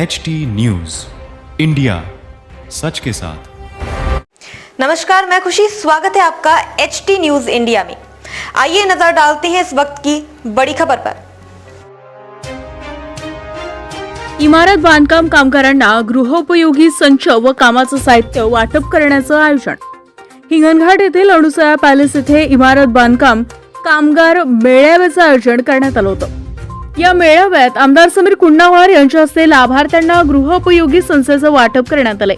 H T news India सच के साथ। नमस्कार मैं खुशी। स्वागत है आपका एच टी न्यूज इंडिया में। आइए नजर डालते हैं इस वक्त की बड़ी खबर पर। इमारत बांधकाम कामगारांना गृहोपयोगी संच व कामाचं साहित्य वाटप करण्याचं आयोजन. हिंगणघाट येथील अणुसया पॅलेस येथे इमारत बांधकाम कामगार मेळाव्याचं आयोजन करण्यात आलं होतं. या मेळाव्यात आमदार समीर कुंडावार यांच्या हस्ते लाभार्थ्यांना गृहोपयोगी संस्थेचं वाटप करण्यात आलंय.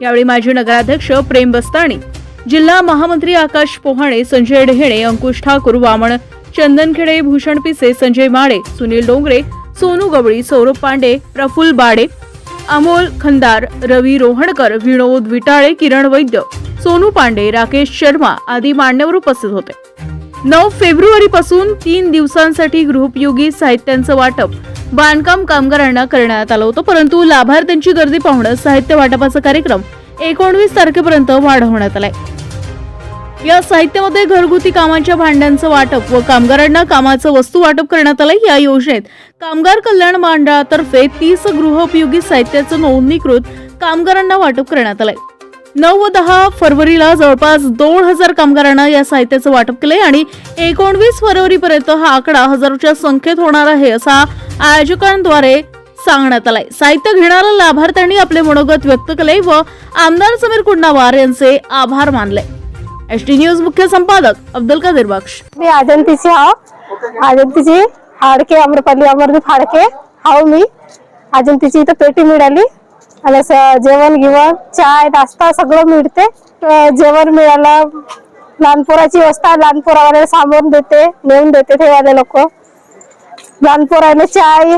यावेळी माजी नगराध्यक्ष प्रेम बस्ताणी जिल्हा महामंत्री आकाश पोहाणे संजय ढेणे अंकुश ठाकूर वामन चंदनखेडे भूषण पिसे संजय माडे सुनील डोंगरे सोनू गवळी सौरभ पांडे प्रफुल बाडे अमोल खंदार रवी रोहणकर विनोद विटाळे किरण वैद्य सोनू पांडे राकेश शर्मा आदी मान्यवर उपस्थित होते. नऊ फेब्रुवारी पासून तीन दिवसांसाठी गृहोपयोगी साहित्यांचं वाटप. बांधकाम कामगारांना करण्यात आलं होतं परंतु लाभार्थ्यांची गर्दी पाहून साहित्य वाटपाचा कार्यक्रम एकोणवीस तारखेपर्यंत वाढवण्यात आलाय. या साहित्यामध्ये घरगुती कामांच्या भांड्यांचं वाटप व कामगारांना कामाचं वस्तू वाटप करण्यात आलंय. या योजनेत कामगार कल्याण मंडळातर्फे तीस गृहोपयोगी साहित्याचं नोंदणीकृत कामगारांना वाटप करण्यात आलंय. नऊ व दहा फरवरीला जवळपास दोन हजार कामगारांना या साहित्याचं वाटप केलंय आणि एकोणवीस फरवरीपर्यंत हा आकडा हजारोच्या संख्येत होणार आहे असा आयोजकांद्वारे सांगण्यात आलाय. साहित्य घेणाऱ्या लाभार्थ्यांनी आपले मनोगत व्यक्त केले व आमदार समीर कुंडावार यांचे आभार मानले. एस टी न्यूज मुख्य संपादक अब्दुल कादिर बख्श. मी आजंतीची हा आजंतीची हाडके अमरपल्ली अमरदीप हाडके. हाव मी. अजंतीची इथं पेटी मिळाली. आणि असं जेवण गिवण चाय नाश्ता सगळं मिळते. जेवण मिळालं लहानपोराची व्यवस्था लहानपोरावाले सांभाळून देते नेऊन देते ठेवायला लोक. लहानपोराने चाय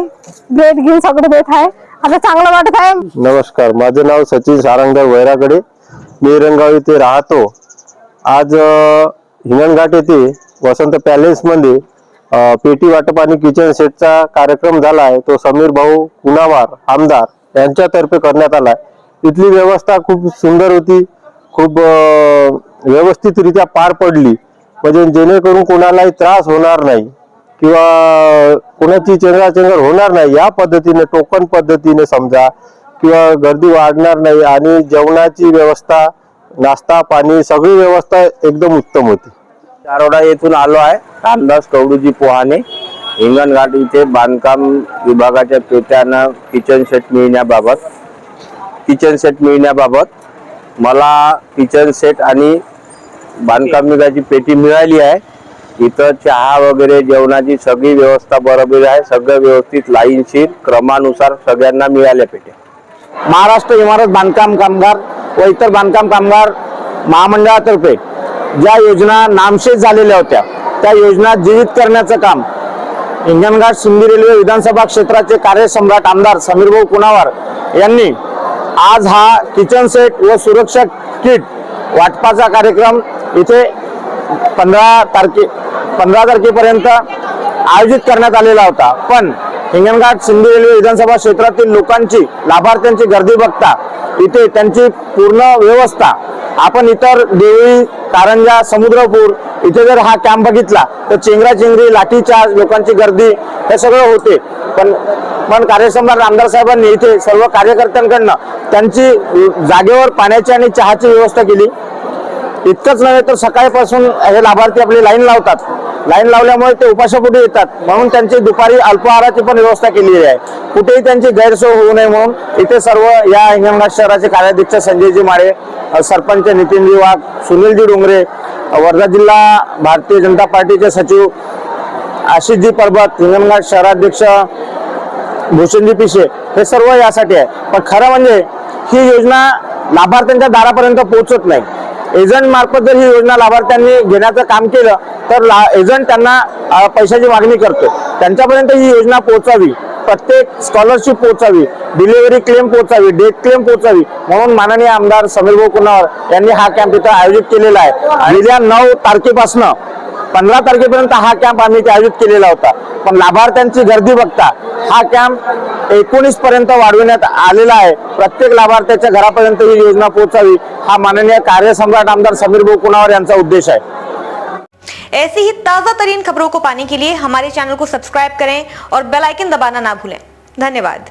ब्रेड घेऊन सगळं देत आहे. आता चांगलं वाटत आहे. नमस्कार माझे नाव सचिन सारंगधर वैराकडे मी रंगाव इथे राहतो. आज हिंगणघाट येथे वसंत पॅलेस मध्ये पेटी वाटप आणि किचन सेटचा कार्यक्रम झाला आहे. तो समीर भाऊ कुणावार आमदार. यांच्यातर्फे करण्यात आला आहे इथली व्यवस्था खूप सुंदर होती. खूप व्यवस्थितरित्या पार पडली. म्हणजे जेणेकरून कोणालाही त्रास होणार नाही किंवा कोणाची चेंगराचेंगर होणार नाही या पद्धतीने टोकन पद्धतीने समजा किंवा गर्दी वाढणार नाही आणि जेवणाची व्यवस्था नाश्ता पाणी सगळी व्यवस्था एकदम उत्तम होती. चारोडा येथून आलो आहे. रामदास कवडूजी पोहाने हिंगणघाट इथे बांधकाम विभागाच्या पेट्यांना किचन सेट मिळण्याबाबत किचन सेट मिळण्याबाबत मला किचन सेट आणि बांधकाम विभागाची पेटी मिळाली आहे. इथं चहा वगैरे जेवणाची सगळी व्यवस्था बरोबर आहे. सगळं व्यवस्थित लाईनशीर क्रमानुसार सगळ्यांना मिळाल्या पेट्या. महाराष्ट्र इमारत बांधकाम कामगार व इतर बांधकाम कामगार महामंडळातर्फे ज्या योजना नामशेष झालेल्या होत्या त्या योजना जीवित करण्याचं काम हिंगणघाट सिंधी रेल्वे विधानसभा क्षेत्राचे कार्यसम्राट आमदार समीरभाऊ कुणावार यांनी आज हा किचन सेट व सुरक्षा किट वाटपाचा कार्यक्रम इथे पंधरा तारखे पंधरा तारखेपर्यंत आयोजित करण्यात आलेला होता. पण हिंगणघाट सिंधी रेल्वे विधानसभा क्षेत्रातील लोकांची लाभार्थ्यांची गर्दी बघता इथे त्यांची पूर्ण व्यवस्था आपण इतर देवळी कारंजा समुद्रपूर इथे जर हा कॅम्प बघितला तर चेंगरा चेंगरी लाठीचार्ज लोकांची गर्दी हे सगळं होते. पण पण कार्यसंभार रामदार साहेबांनी इथे सर्व कार्यकर्त्यांकडनं त्यांची जागेवर पाण्याची आणि चहाची व्यवस्था केली. इतकंच नव्हे तर सकाळपासून हे लाभार्थी आपली लाईन लावतात. लाईन लावल्यामुळे ते उपाशापोटी येतात. म्हणून त्यांची दुपारी अल्पाहाराची पण व्यवस्था केलेली आहे. कुठेही त्यांची गैरसोय होऊ नये म्हणून इथे सर्व या हिंगणघाट शहराचे कार्याध्यक्ष संजयजी माळे सरपंच नितीनजी वाघ सुनीलजी डोंगरे वर्धा जिल्हा भारतीय जनता पार्टीचे सचिव आशिषजी परबत हिंगणघाट शहराध्यक्ष भूषणजी पिशे हे सर्व यासाठी आहे. पण खरं म्हणजे ही योजना लाभार्थ्यांच्या दारापर्यंत पोहोचत नाही. एजंट मार्फत जर ही योजना लाभार्थ्यांनी घेण्याचं काम केलं तर ला एजंट त्यांना पैशाची मागणी करतो. त्यांच्यापर्यंत ही योजना पोहोचावी. प्रत्येक स्कॉलरशिप पोहोचावी. डिलिव्हरी क्लेम पोहोचावी डेट क्लेम पोहोचावी. म्हणून माननीय आमदार समीर कुणावर यांनी हा कॅम्प इथं आयोजित केलेला आहे. आणि या नऊ तारखेपासनं पंधरा तारखेपर्यंत हा कॅम्प आम्ही इथे आयोजित केलेला होता. पण लाभार्थ्यांची गर्दी बघता हा कॅम्प एकोणीस पर्यंत वाढविण्यात आलेला आहे. प्रत्येक लाभार्थ्याच्या घरापर्यंत ही योजना पोहोचावी हा माननीय कार्यसम्राट आमदार समीर भाऊ कुणावर यांचा उद्देश आहे. ऐसी ही ताजा तरीन खबरों को पाने के लिए हमारे चैनल को सब्सक्राइब करें और बेल आइकन दबाना ना भूलें। धन्यवाद।